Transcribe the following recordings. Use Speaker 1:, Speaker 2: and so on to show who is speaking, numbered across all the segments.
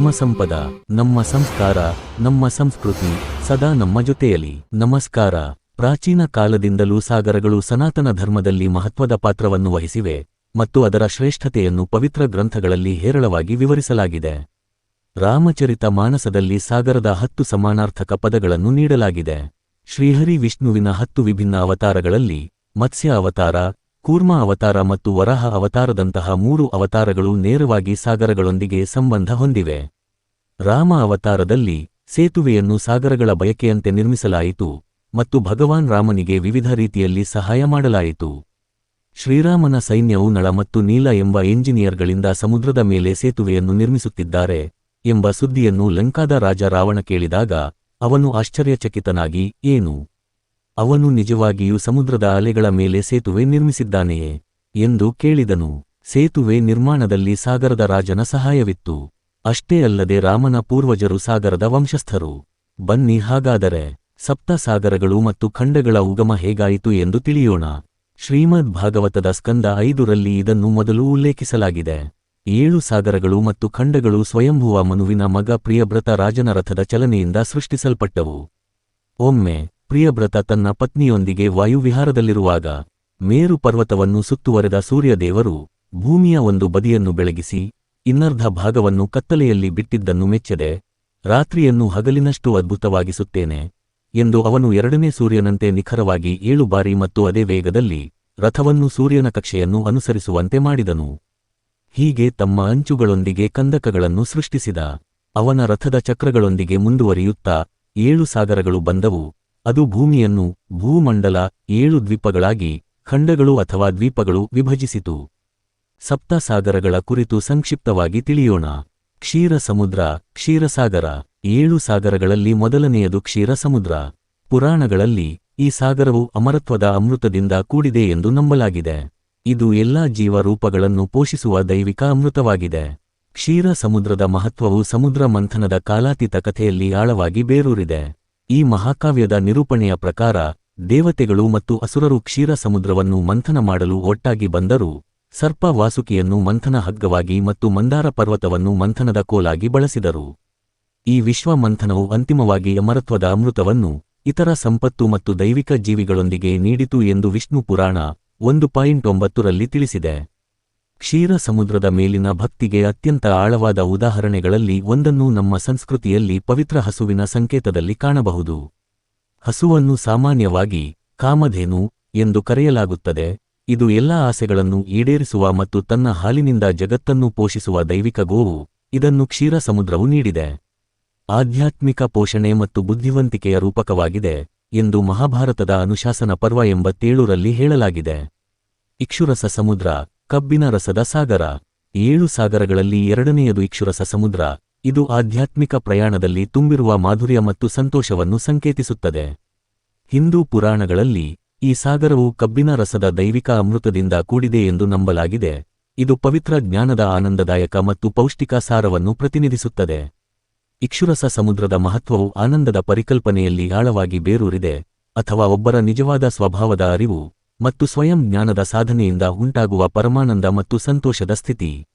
Speaker 1: ಧರ್ಮಸಂಪದ ನಮ್ಮ ಸಂಸ್ಕಾರ, ನಮ್ಮ ಸಂಸ್ಕೃತಿ ಸದಾ ನಮ್ಮ ಜೊತೆಯಲ್ಲಿ ನಮಸ್ಕಾರ. ಪ್ರಾಚೀನ ಕಾಲದಿಂದಲೂ ಸಾಗರಗಳು ಸನಾತನ ಧರ್ಮದಲ್ಲಿ ಮಹತ್ವದ ಪಾತ್ರವನ್ನು ವಹಿಸಿವೆ ಮತ್ತು ಅದರ ಶ್ರೇಷ್ಠತೆಯನ್ನು ಪವಿತ್ರ ಗ್ರಂಥಗಳಲ್ಲಿ ಹೇರಳವಾಗಿ ವಿವರಿಸಲಾಗಿದೆ. ರಾಮಚರಿತ ಮಾನಸದಲ್ಲಿ ಸಾಗರದ ಹತ್ತು ಸಮಾನಾರ್ಥಕ ಪದಗಳನ್ನು ನೀಡಲಾಗಿದೆ. ಶ್ರೀಹರಿ ವಿಷ್ಣುವಿನ ಹತ್ತು ವಿಭಿನ್ನ ಅವತಾರಗಳಲ್ಲಿ ಮತ್ಸ್ಯ ಅವತಾರ, ಕೂರ್ಮ ಅವತಾರ ಮತ್ತು ವರಹ ಅವತಾರದಂತಹ ಮೂರು ಅವತಾರಗಳು ನೇರವಾಗಿ ಸಾಗರಗಳೊಂದಿಗೆ ಸಂಬಂಧ ಹೊಂದಿವೆ. ರಾಮ ಅವತಾರದಲ್ಲಿ ಸೇತುವೆಯನ್ನು ಸಾಗರಗಳ ಬಯಕೆಯಂತೆ ನಿರ್ಮಿಸಲಾಯಿತು ಮತ್ತು ಭಗವಾನ್ ರಾಮನಿಗೆ ವಿವಿಧ ರೀತಿಯಲ್ಲಿ ಸಹಾಯ ಮಾಡಲಾಯಿತು. ಶ್ರೀರಾಮನ ಸೈನ್ಯವು ನಳ ಮತ್ತು ನೀಲ ಎಂಬ ಎಂಜಿನಿಯರ್ಗಳಿಂದ ಸಮುದ್ರದ ಮೇಲೆ ಸೇತುವೆಯನ್ನು ನಿರ್ಮಿಸುತ್ತಿದ್ದಾರೆ ಎಂಬ ಸುದ್ದಿಯನ್ನು ಲಂಕಾದ ರಾಜ ರಾವಣ ಕೇಳಿದಾಗ ಅವನು ಆಶ್ಚರ್ಯಚಕಿತನಾಗಿ, ಏನು? ಅವನು ನಿಜವಾಗಿಯೂ ಸಮುದ್ರದ ಅಲೆಗಳ ಮೇಲೆ ಸೇತುವೆ ನಿರ್ಮಿಸಿದ್ದಾನೆಯೇ? ಎಂದು ಕೇಳಿದನು. ಸೇತುವೆ ನಿರ್ಮಾಣದಲ್ಲಿ ಸಾಗರದ ರಾಜನ ಸಹಾಯವಿತ್ತು. ಅಷ್ಟೇ ಅಲ್ಲದೆ ರಾಮನ ಪೂರ್ವಜರು ಸಾಗರದ ವಂಶಸ್ಥರು. ಬನ್ನಿ ಹಾಗಾದರೆ, ಸಪ್ತ ಸಾಗರಗಳು ಮತ್ತು ಖಂಡಗಳ ಉಗಮ ಹೇಗಾಯಿತು ಎಂದು ತಿಳಿಯೋಣ. ಶ್ರೀಮದ್ ಭಾಗವತದ ಸ್ಕಂದ ಐದುರಲ್ಲಿ ಇದನ್ನು ಮೊದಲು ಉಲ್ಲೇಖಿಸಲಾಗಿದೆ. ಏಳು ಸಾಗರಗಳು ಮತ್ತು ಖಂಡಗಳು ಸ್ವಯಂಭುವ ಮನುವಿನ ಮಗ ಪ್ರಿಯಬ್ರತ ರಾಜನ ರಥದ ಚಲನೆಯಿಂದ ಸೃಷ್ಟಿಸಲ್ಪಟ್ಟವು. ಒಮ್ಮೆ ಪ್ರಿಯಬ್ರತ ತನ್ನ ಪತ್ನಿಯೊಂದಿಗೆ ವಾಯುವಿಹಾರದಲ್ಲಿರುವಾಗ ಮೇರು ಪರ್ವತವನ್ನು ಸುತ್ತುವರೆದ ಸೂರ್ಯದೇವರು ಭೂಮಿಯ ಒಂದು ಬದಿಯನ್ನು ಬೆಳಗಿಸಿ ಇನ್ನರ್ಧ ಭಾಗವನ್ನು ಕತ್ತಲೆಯಲ್ಲಿ ಬಿಟ್ಟಿದ್ದನ್ನು ಮೆಚ್ಚದೆ. ರಾತ್ರಿಯನ್ನು ಹಗಲಿನಷ್ಟು ಅದ್ಭುತವಾಗಿಸುತ್ತೇನೆ ಎಂದು ಅವನು ಎರಡನೇ ಸೂರ್ಯನಂತೆ ನಿಖರವಾಗಿ ಏಳು ಬಾರಿ ಮತ್ತು ಅದೇ ವೇಗದಲ್ಲಿ ರಥವನ್ನು ಸೂರ್ಯನ ಕಕ್ಷೆಯನ್ನು ಅನುಸರಿಸುವಂತೆ ಮಾಡಿದನು. ಹೀಗೆ ತಮ್ಮ ಅಂಚುಗಳೊಂದಿಗೆ ಕಂದಕಗಳನ್ನು ಸೃಷ್ಟಿಸಿದ, ಅವನ ರಥದ ಚಕ್ರಗಳೊಂದಿಗೆ ಮುಂದುವರಿಯುತ್ತಾ ಏಳು ಸಾಗರಗಳು ಬಂದವು. ಅದು ಭೂಮಿಯನ್ನು ಭೂಮಂಡಲ ಏಳು ದ್ವೀಪಗಳಾಗಿ, ಖಂಡಗಳು ಅಥವಾ ದ್ವೀಪಗಳು ವಿಭಜಿಸಿತು. ಸಪ್ತ ಸಾಗರಗಳ ಕುರಿತು ಸಂಕ್ಷಿಪ್ತವಾಗಿ ತಿಳಿಯೋಣ. ಕ್ಷೀರ ಸಮುದ್ರ, ಕ್ಷೀರಸಾಗರ, ಏಳು ಸಾಗರಗಳಲ್ಲಿ ಮೊದಲನೆಯದು ಕ್ಷೀರ ಸಮುದ್ರ. ಪುರಾಣಗಳಲ್ಲಿ ಈ ಸಾಗರವು ಅಮರತ್ವದ ಅಮೃತದಿಂದ ಕೂಡಿದೆ ಎಂದು ನಂಬಲಾಗಿದೆ. ಇದು ಎಲ್ಲಾ ಜೀವರೂಪಗಳನ್ನು ಪೋಷಿಸುವ ದೈವಿಕ ಅಮೃತವಾಗಿದೆ. ಕ್ಷೀರ ಸಮುದ್ರದ ಮಹತ್ವವು ಸಮುದ್ರ ಮಂಥನದ ಕಾಲಾತೀತ ಕಥೆಯಲ್ಲಿ ಆಳವಾಗಿ ಬೇರೂರಿದೆ. ಈ ಮಹಾಕಾವ್ಯದ ನಿರೂಪಣೆಯ ಪ್ರಕಾರ ದೇವತೆಗಳು ಮತ್ತು ಅಸುರರು ಕ್ಷೀರ ಸಮುದ್ರವನ್ನು ಮಂಥನ ಮಾಡಲು ಒಟ್ಟಾಗಿ ಬಂದರೂ ಸರ್ಪ ವಾಸುಕಿಯನ್ನು ಮಂಥನ ಹಗ್ಗವಾಗಿ ಮತ್ತು ಮಂದಾರ ಪರ್ವತವನ್ನು ಮಂಥನದ ಕೋಲಾಗಿ ಬಳಸಿದರು. ಈ ವಿಶ್ವ ಮಂಥನವು ಅಂತಿಮವಾಗಿ ಅಮರತ್ವದ ಅಮೃತವನ್ನು, ಇತರ ಸಂಪತ್ತು ಮತ್ತು ದೈವಿಕ ಜೀವಿಗಳೊಂದಿಗೆ ನೀಡಿತು ಎಂದು ವಿಷ್ಣು ಪುರಾಣ ಒಂದು ಪಾಯಿಂಟ್ ಒಂಬತ್ತರಲ್ಲಿ ತಿಳಿಸಿದೆ. ಕ್ಷೀರ ಸಮುದ್ರದ ಮೇಲಿನ ಭಕ್ತಿಗೆ ಅತ್ಯಂತ ಆಳವಾದ ಉದಾಹರಣೆಗಳಲ್ಲಿ ಒಂದನ್ನು ನಮ್ಮ ಸಂಸ್ಕೃತಿಯಲ್ಲಿ ಪವಿತ್ರ ಹಸುವಿನ ಸಂಕೇತದಲ್ಲಿ ಕಾಣಬಹುದು. ಹಸುವನ್ನು ಸಾಮಾನ್ಯವಾಗಿ ಕಾಮಧೇನು ಎಂದು ಕರೆಯಲಾಗುತ್ತದೆ. ಇದು ಎಲ್ಲಾ ಆಸೆಗಳನ್ನು ಈಡೇರಿಸುವ ಮತ್ತು ತನ್ನ ಹಾಲಿನಿಂದ ಜಗತ್ತನ್ನು ಪೋಷಿಸುವ ದೈವಿಕ ಗೋವು. ಇದನ್ನು ಕ್ಷೀರ ಸಮುದ್ರವು ನೀಡಿದೆ. ಆಧ್ಯಾತ್ಮಿಕ ಪೋಷಣೆ ಮತ್ತು ಬುದ್ಧಿವಂತಿಕೆಯ ರೂಪಕವಾಗಿದೆ ಎಂದು ಮಹಾಭಾರತದ ಅನುಶಾಸನ ಪರ್ವ ಎಂಬತ್ತೇಳರಲ್ಲಿ ಹೇಳಲಾಗಿದೆ. ಇಕ್ಷುರಸ ಸಮುದ್ರ, ಕಬ್ಬಿನ ರಸದ ಸಾಗರ. ಏಳು ಸಾಗರಗಳಲ್ಲಿ ಎರಡನೆಯದು ಇಕ್ಷುರಸ ಸಮುದ್ರ. ಇದು ಆಧ್ಯಾತ್ಮಿಕ ಪ್ರಯಾಣದಲ್ಲಿ ತುಂಬಿರುವ ಮಾಧುರ್ಯ ಮತ್ತು ಸಂತೋಷವನ್ನು ಸಂಕೇತಿಸುತ್ತದೆ. ಹಿಂದೂ ಪುರಾಣಗಳಲ್ಲಿ ಈ ಸಾಗರವು ಕಬ್ಬಿನ ರಸದ ದೈವಿಕ ಅಮೃತದಿಂದ ಕೂಡಿದೆ ಎಂದು ನಂಬಲಾಗಿದೆ. ಇದು ಪವಿತ್ರ ಜ್ಞಾನದ ಆನಂದದಾಯಕ ಮತ್ತು ಪೌಷ್ಟಿಕ ಸಾರವನ್ನು ಪ್ರತಿನಿಧಿಸುತ್ತದೆ. ಇಕ್ಷುರಸ ಸಮುದ್ರದ ಮಹತ್ವವು ಆನಂದದ ಪರಿಕಲ್ಪನೆಯಲ್ಲಿ ಆಳವಾಗಿ ಬೇರೂರಿದೆ, ಅಥವಾ ಒಬ್ಬರ ನಿಜವಾದ ಸ್ವಭಾವದ ಅರಿವು ಮತ್ತು ಸ್ವಯಂ ಜ್ಞಾನದ ಸಾಧನೆಯಿಂದ ಉಂಟಾಗುವ ಪರಮಾನಂದ ಮತ್ತು ಸಂತೋಷದ ಸ್ಥಿತಿ.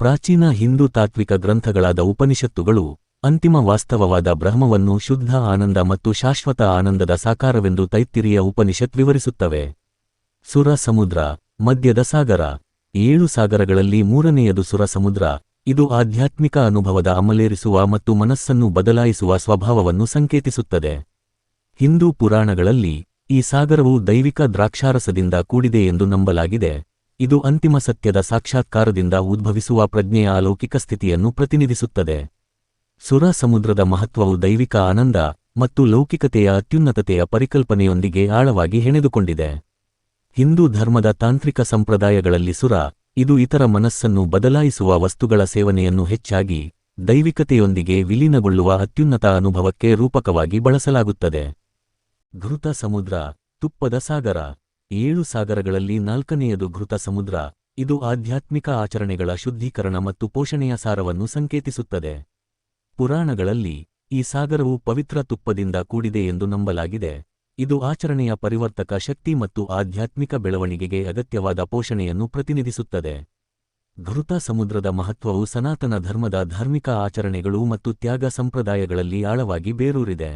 Speaker 1: ಪ್ರಾಚೀನ ಹಿಂದೂ ತಾತ್ವಿಕ ಗ್ರಂಥಗಳಾದ ಉಪನಿಷತ್ತುಗಳು ಅಂತಿಮ ವಾಸ್ತವವಾದ ಬ್ರಹ್ಮವನ್ನು ಶುದ್ಧ ಆನಂದ ಮತ್ತು ಶಾಶ್ವತ ಆನಂದದ ಸಾಕಾರವೆಂದು ತೈತ್ತಿರಿಯ ಉಪನಿಷತ್ ವಿವರಿಸುತ್ತವೆ. ಸುರ ಸಮುದ್ರ, ಮಧ್ಯದ ಸಾಗರ. ಏಳು ಸಾಗರಗಳಲ್ಲಿ ಮೂರನೆಯದು ಸುರ ಸಮುದ್ರ. ಇದು ಆಧ್ಯಾತ್ಮಿಕ ಅನುಭವದ ಅಮಲೇರಿಸುವ ಮತ್ತು ಮನಸ್ಸನ್ನು ಬದಲಾಯಿಸುವ ಸ್ವಭಾವವನ್ನು ಸಂಕೇತಿಸುತ್ತದೆ. ಹಿಂದೂ ಪುರಾಣಗಳಲ್ಲಿ ಈ ಸಾಗರವು ದೈವಿಕ ದ್ರಾಕ್ಷಾರಸದಿಂದ ಕೂಡಿದೆ ಎಂದು ನಂಬಲಾಗಿದೆ. ಇದು ಅಂತಿಮ ಸತ್ಯದ ಸಾಕ್ಷಾತ್ಕಾರದಿಂದ ಉದ್ಭವಿಸುವ ಪ್ರಜ್ಞೆಯ ಅಲೌಕಿಕ ಸ್ಥಿತಿಯನ್ನು ಪ್ರತಿನಿಧಿಸುತ್ತದೆ. ಸುರ ಸಮುದ್ರದ ಮಹತ್ವವು ದೈವಿಕ ಆನಂದ ಮತ್ತು ಲೌಕಿಕತೆಯ ಅತ್ಯುನ್ನತತೆಯ ಪರಿಕಲ್ಪನೆಯೊಂದಿಗೆ ಆಳವಾಗಿ ಹೆಣೆದುಕೊಂಡಿದೆ. ಹಿಂದೂ ಧರ್ಮದ ತಾಂತ್ರಿಕ ಸಂಪ್ರದಾಯಗಳಲ್ಲಿ ಸುರ, ಇದು ಇತರ ಮನಸ್ಸನ್ನು ಬದಲಾಯಿಸುವ ವಸ್ತುಗಳ ಸೇವನೆಯನ್ನು ಹೆಚ್ಚಾಗಿ ದೈವಿಕತೆಯೊಂದಿಗೆ ವಿಲೀನಗೊಳ್ಳುವ ಅತ್ಯುನ್ನತ ಅನುಭವಕ್ಕೆ ರೂಪಕವಾಗಿ ಬಳಸಲಾಗುತ್ತದೆ. ಘೃತ ಸಮುದ್ರ, ತುಪ್ಪದ ಸಾಗರ. ಏಳು ಸಾಗರಗಳಲ್ಲಿ ನಾಲ್ಕನೆಯದು ಘೃತ ಸಮುದ್ರ, ಇದು ಆಧ್ಯಾತ್ಮಿಕ ಆಚರಣೆಗಳ ಶುದ್ಧೀಕರಣ ಮತ್ತು ಪೋಷಣೆಯ ಸಾರವನ್ನು ಸಂಕೇತಿಸುತ್ತದೆ. ಪುರಾಣಗಳಲ್ಲಿ ಈ ಸಾಗರವು ಪವಿತ್ರ ತುಪ್ಪದಿಂದ ಕೂಡಿದೆ ಎಂದು ನಂಬಲಾಗಿದೆ. ಇದು ಆಚರಣೆಯ ಪರಿವರ್ತಕ ಶಕ್ತಿ ಮತ್ತು ಆಧ್ಯಾತ್ಮಿಕ ಬೆಳವಣಿಗೆಗೆ ಅಗತ್ಯವಾದ ಪೋಷಣೆಯನ್ನು ಪ್ರತಿನಿಧಿಸುತ್ತದೆ. ಘೃತ ಸಮುದ್ರದ ಮಹತ್ವವು ಸನಾತನ ಧರ್ಮದ ಧಾರ್ಮಿಕ ಆಚರಣೆಗಳು ಮತ್ತು ತ್ಯಾಗ ಸಂಪ್ರದಾಯಗಳಲ್ಲಿ ಆಳವಾಗಿ ಬೇರೂರಿದೆ.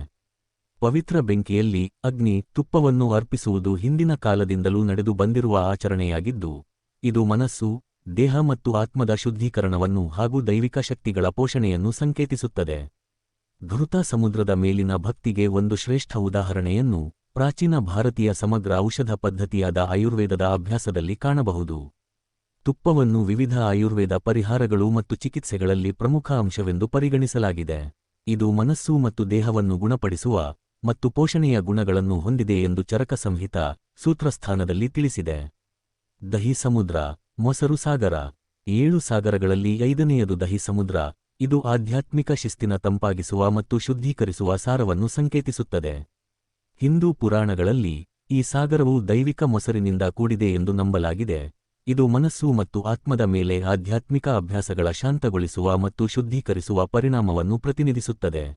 Speaker 1: ಪವಿತ್ರ ಬೆಂಕಿಯಲ್ಲಿ ಅಗ್ನಿ ತುಪ್ಪವನ್ನು ಅರ್ಪಿಸುವುದು ಹಿಂದಿನ ಕಾಲದಿಂದಲೂ ನಡೆದು ಬಂದಿರುವ ಆಚರಣೆಯಾಗಿದ್ದು, ಇದು ಮನಸ್ಸು ದೇಹ ಮತ್ತು ಆತ್ಮದ ಶುದ್ಧೀಕರಣವನ್ನು ಹಾಗೂ ದೈವಿಕ ಶಕ್ತಿಗಳ ಪೋಷಣೆಯನ್ನು ಸಂಕೇತಿಸುತ್ತದೆ. ಧೃತ ಸಮುದ್ರದ ಮೇಲಿನ ಭಕ್ತಿಗೆ ಒಂದು ಶ್ರೇಷ್ಠ ಉದಾಹರಣೆಯನ್ನು ಪ್ರಾಚೀನ ಭಾರತೀಯ ಸಮಗ್ರ ಔಷಧ ಪದ್ಧತಿಯಾದ ಆಯುರ್ವೇದದ ಅಭ್ಯಾಸದಲ್ಲಿ ಕಾಣಬಹುದು. ತುಪ್ಪವನ್ನು ವಿವಿಧ ಆಯುರ್ವೇದ ಪರಿಹಾರಗಳು ಮತ್ತು ಚಿಕಿತ್ಸೆಗಳಲ್ಲಿ ಪ್ರಮುಖ ಅಂಶವೆಂದು ಪರಿಗಣಿಸಲಾಗಿದೆ. ಇದು ಮನಸ್ಸು ಮತ್ತು ದೇಹವನ್ನು ಗುಣಪಡಿಸುವ ಮತ್ತು ಪೋಷಣೆಯ ಗುಣಗಳನ್ನು ಹೊಂದಿದೆ ಎಂದು ಚರಕ ಸಂಹಿತ ಸೂತ್ರಸ್ಥಾನದಲ್ಲಿ ತಿಳಿಸಿದೆ. ದಹಿ ಸಮುದ್ರ ಮೊಸರು ಸಾಗರ. ಏಳು ಸಾಗರಗಳಲ್ಲಿ ಐದನೆಯದು ದಹಿ ಸಮುದ್ರ. ಇದು ಆಧ್ಯಾತ್ಮಿಕ ಶಿಸ್ತಿನ ತಂಪಾಗಿಸುವ ಮತ್ತು ಶುದ್ಧೀಕರಿಸುವ ಸಾರವನ್ನು ಸಂಕೇತಿಸುತ್ತದೆ. ಹಿಂದೂ ಪುರಾಣಗಳಲ್ಲಿ ಈ ಸಾಗರವು ದೈವಿಕ ಮೊಸರಿನಿಂದ ಕೂಡಿದೆ ಎಂದು ನಂಬಲಾಗಿದೆ. ಇದು ಮನಸ್ಸು ಮತ್ತು ಆತ್ಮದ ಮೇಲೆ ಆಧ್ಯಾತ್ಮಿಕ ಅಭ್ಯಾಸಗಳ ಶಾಂತಗೊಳಿಸುವ ಮತ್ತು ಶುದ್ಧೀಕರಿಸುವ ಪರಿಣಾಮವನ್ನು ಪ್ರತಿನಿಧಿಸುತ್ತದೆ.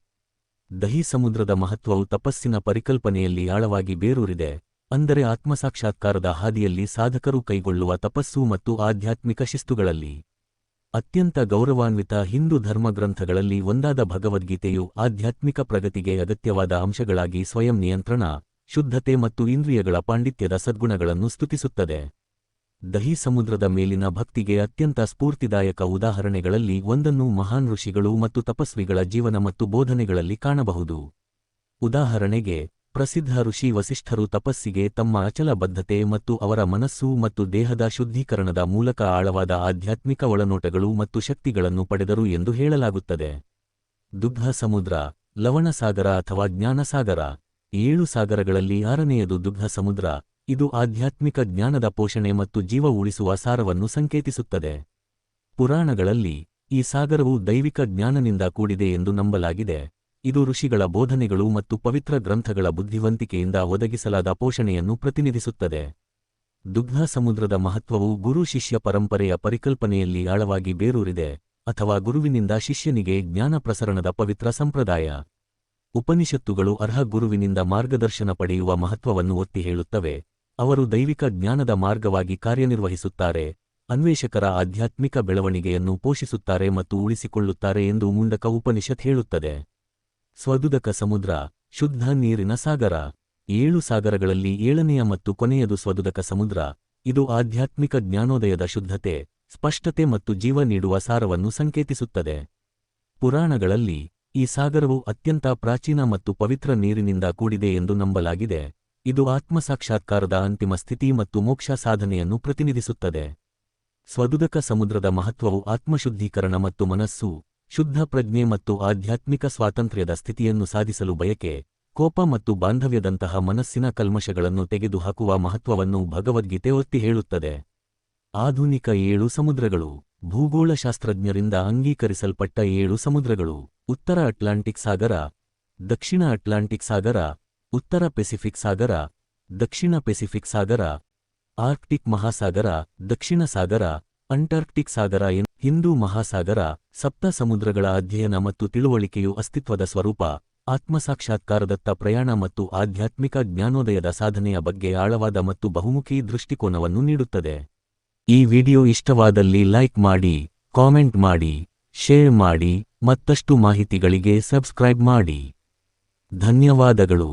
Speaker 1: ದಹಿ ಸಮುದ್ರದ ಮಹತ್ವವು ತಪಸ್ಸಿನ ಪರಿಕಲ್ಪನೆಯಲ್ಲಿ ಆಳವಾಗಿ ಬೇರೂರಿದೆ. ಅಂದರೆ ಆತ್ಮಸಾಕ್ಷಾತ್ಕಾರದ ಹಾದಿಯಲ್ಲಿ ಸಾಧಕರು ಕೈಗೊಳ್ಳುವ ತಪಸ್ಸು ಮತ್ತು ಆಧ್ಯಾತ್ಮಿಕ ಶಿಸ್ತುಗಳಲ್ಲಿ. ಅತ್ಯಂತ ಗೌರವಾನ್ವಿತ ಹಿಂದೂ ಧರ್ಮಗ್ರಂಥಗಳಲ್ಲಿ ಒಂದಾದ ಭಗವದ್ಗೀತೆಯು ಆಧ್ಯಾತ್ಮಿಕ ಪ್ರಗತಿಗೆ ಅಗತ್ಯವಾದ ಅಂಶಗಳಾಗಿ ಸ್ವಯಂ ನಿಯಂತ್ರಣ, ಶುದ್ಧತೆ ಮತ್ತು ಇಂದ್ರಿಯಗಳ ಪಾಂಡಿತ್ಯದ ಸದ್ಗುಣಗಳನ್ನು ಸ್ತುತಿಸುತ್ತದೆ. ದಹಿ ಸಮುದ್ರದ ಮೇಲಿನ ಭಕ್ತಿಗೆ ಅತ್ಯಂತ ಸ್ಫೂರ್ತಿದಾಯಕ ಉದಾಹರಣೆಗಳಲ್ಲಿ ಒಂದನ್ನು ಮಹಾನ್ ಋಷಿಗಳು ಮತ್ತು ತಪಸ್ವಿಗಳ ಜೀವನ ಮತ್ತು ಬೋಧನೆಗಳಲ್ಲಿ ಕಾಣಬಹುದು. ಉದಾಹರಣೆಗೆ ಪ್ರಸಿದ್ಧ ಋಷಿ ವಸಿಷ್ಠರು ತಪಸ್ಸಿಗೆ ತಮ್ಮ ಅಚಲ ಬದ್ಧತೆ ಮತ್ತು ಅವರ ಮನಸ್ಸು ಮತ್ತು ದೇಹದ ಶುದ್ಧೀಕರಣದ ಮೂಲಕ ಆಳವಾದ ಆಧ್ಯಾತ್ಮಿಕ ಒಳನೋಟಗಳು ಮತ್ತು ಶಕ್ತಿಗಳನ್ನು ಪಡೆದರು ಎಂದು ಹೇಳಲಾಗುತ್ತದೆ. ದುಗ್ಧ ಸಮುದ್ರ, ಲವಣಸಾಗರ ಅಥವಾ ಜ್ಞಾನಸಾಗರ, ಏಳು ಸಾಗರಗಳಲ್ಲಿ ಆರನೆಯದು ದುಗ್ಧ ಸಮುದ್ರ, ಇದು ಆಧ್ಯಾತ್ಮಿಕ ಜ್ಞಾನದ ಪೋಷಣೆ ಮತ್ತು ಜೀವ ಉಳಿಸುವ ಸಾರವನ್ನು ಸಂಕೇತಿಸುತ್ತದೆ. ಪುರಾಣಗಳಲ್ಲಿ ಈ ಸಾಗರವು ದೈವಿಕ ಜ್ಞಾನನಿಂದ ಕೂಡಿದೆ ಎಂದು ನಂಬಲಾಗಿದೆ. ಇದು ಋಷಿಗಳ ಬೋಧನೆಗಳು ಮತ್ತು ಪವಿತ್ರ ಗ್ರಂಥಗಳ ಬುದ್ಧಿವಂತಿಕೆಯಿಂದ ಒದಗಿಸಲಾದ ಪೋಷಣೆಯನ್ನು ಪ್ರತಿನಿಧಿಸುತ್ತದೆ. ದುಗ್ಧ ಸಮುದ್ರದ ಮಹತ್ವವು ಗುರು ಶಿಷ್ಯ ಪರಂಪರೆಯ ಪರಿಕಲ್ಪನೆಯಲ್ಲಿ ಆಳವಾಗಿ ಬೇರೂರಿದೆ, ಅಥವಾ ಗುರುವಿನಿಂದ ಶಿಷ್ಯನಿಗೆ ಜ್ಞಾನ ಪ್ರಸರಣದ ಪವಿತ್ರ ಸಂಪ್ರದಾಯ. ಉಪನಿಷತ್ತುಗಳು ಅರ್ಹ ಗುರುವಿನಿಂದ ಮಾರ್ಗದರ್ಶನ ಪಡೆಯುವ ಮಹತ್ವವನ್ನು ಒತ್ತಿ ಹೇಳುತ್ತವೆ. ಅವರು ದೈವಿಕ ಜ್ಞಾನದ ಮಾರ್ಗವಾಗಿ ಕಾರ್ಯನಿರ್ವಹಿಸುತ್ತಾರೆ, ಅನ್ವೇಷಕರ ಆಧ್ಯಾತ್ಮಿಕ ಬೆಳವಣಿಗೆಯನ್ನು ಪೋಷಿಸುತ್ತಾರೆ ಮತ್ತು ಉಳಿಸಿಕೊಳ್ಳುತ್ತಾರೆ ಎಂದು ಮುಂಡಕ ಉಪನಿಷತ್ ಹೇಳುತ್ತದೆ. ಸ್ವದುದಕ ಸಮುದ್ರ, ಶುದ್ಧ ನೀರಿನ ಸಾಗರ. ಏಳು ಸಾಗರಗಳಲ್ಲಿ ಏಳನೆಯ ಮತ್ತು ಕೊನೆಯದು ಸ್ವದುದಕ ಸಮುದ್ರ. ಇದು ಆಧ್ಯಾತ್ಮಿಕ ಜ್ಞಾನೋದಯದ ಶುದ್ಧತೆ, ಸ್ಪಷ್ಟತೆ ಮತ್ತು ಜೀವ ನೀಡುವ ಸಾರವನ್ನು ಸಂಕೇತಿಸುತ್ತದೆ. ಪುರಾಣಗಳಲ್ಲಿ ಈ ಸಾಗರವು ಅತ್ಯಂತ ಪ್ರಾಚೀನ ಮತ್ತು ಪವಿತ್ರ ನೀರಿನಿಂದ ಕೂಡಿದೆ ಎಂದು ನಂಬಲಾಗಿದೆ. ಇದು ಆತ್ಮಸಾಕ್ಷಾತ್ಕಾರದ ಅಂತಿಮ ಸ್ಥಿತಿ ಮತ್ತು ಮೋಕ್ಷ ಸಾಧನೆಯನ್ನು ಪ್ರತಿನಿಧಿಸುತ್ತದೆ. ಸ್ವದುದಕ ಸಮುದ್ರದ ಮಹತ್ವವು ಆತ್ಮಶುದ್ಧೀಕರಣ ಮತ್ತು ಮನಸ್ಸು ಶುದ್ಧ ಪ್ರಜ್ಞೆ ಮತ್ತು ಆಧ್ಯಾತ್ಮಿಕ ಸ್ವಾತಂತ್ರ್ಯದ ಸ್ಥಿತಿಯನ್ನು ಸಾಧಿಸಲು ಬಯಕೆ, ಕೋಪ ಮತ್ತು ಬಾಂಧವ್ಯದಂತಹ ಮನಸ್ಸಿನ ಕಲ್ಮಶಗಳನ್ನು ತೆಗೆದುಹಾಕುವ ಮಹತ್ವವನ್ನು ಭಗವದ್ಗೀತೆ ಒತ್ತಿ ಹೇಳುತ್ತದೆ. ಆಧುನಿಕ ಏಳು ಸಮುದ್ರಗಳು, ಭೂಗೋಳಶಾಸ್ತ್ರಜ್ಞರಿಂದ ಅಂಗೀಕರಿಸಲ್ಪಟ್ಟ ಏಳು ಸಮುದ್ರಗಳು, ಉತ್ತರ ಅಟ್ಲಾಂಟಿಕ್ ಸಾಗರ, ದಕ್ಷಿಣ ಅಟ್ಲಾಂಟಿಕ್ ಸಾಗರ, ಉತ್ತರ ಪೆಸಿಫಿಕ್ ಸಾಗರ, ದಕ್ಷಿಣ ಪೆಸಿಫಿಕ್ ಸಾಗರ, ಆರ್ಕ್ಟಿಕ್ ಮಹಾಸಾಗರ, ದಕ್ಷಿಣ ಸಾಗರ ಅಂಟಾರ್ಕ್ಟಿಕ್ ಸಾಗರ ಎನ್ ಹಿಂದೂ ಮಹಾಸಾಗರ, ಸಪ್ತ ಸಮುದ್ರಗಳ ಅಧ್ಯಯನ ಮತ್ತು ತಿಳುವಳಿಕೆಯು ಅಸ್ತಿತ್ವದ ಸ್ವರೂಪ, ಆತ್ಮಸಾಕ್ಷಾತ್ಕಾರದತ್ತ ಪ್ರಯಾಣ ಮತ್ತು ಆಧ್ಯಾತ್ಮಿಕ ಜ್ಞಾನೋದಯದ ಸಾಧನೆಯ ಬಗ್ಗೆ ಆಳವಾದ ಮತ್ತು ಬಹುಮುಖಿ ದೃಷ್ಟಿಕೋನವನ್ನು ನೀಡುತ್ತದೆ. ಈ ವಿಡಿಯೋ ಇಷ್ಟವಾದಲ್ಲಿ ಲೈಕ್ ಮಾಡಿ, ಕಾಮೆಂಟ್ ಮಾಡಿ, ಶೇರ್ ಮಾಡಿ ಮತ್ತಷ್ಟು ಮಾಹಿತಿಗಳಿಗೆ ಸಬ್ಸ್ಕ್ರೈಬ್ ಮಾಡಿ. ಧನ್ಯವಾದಗಳು.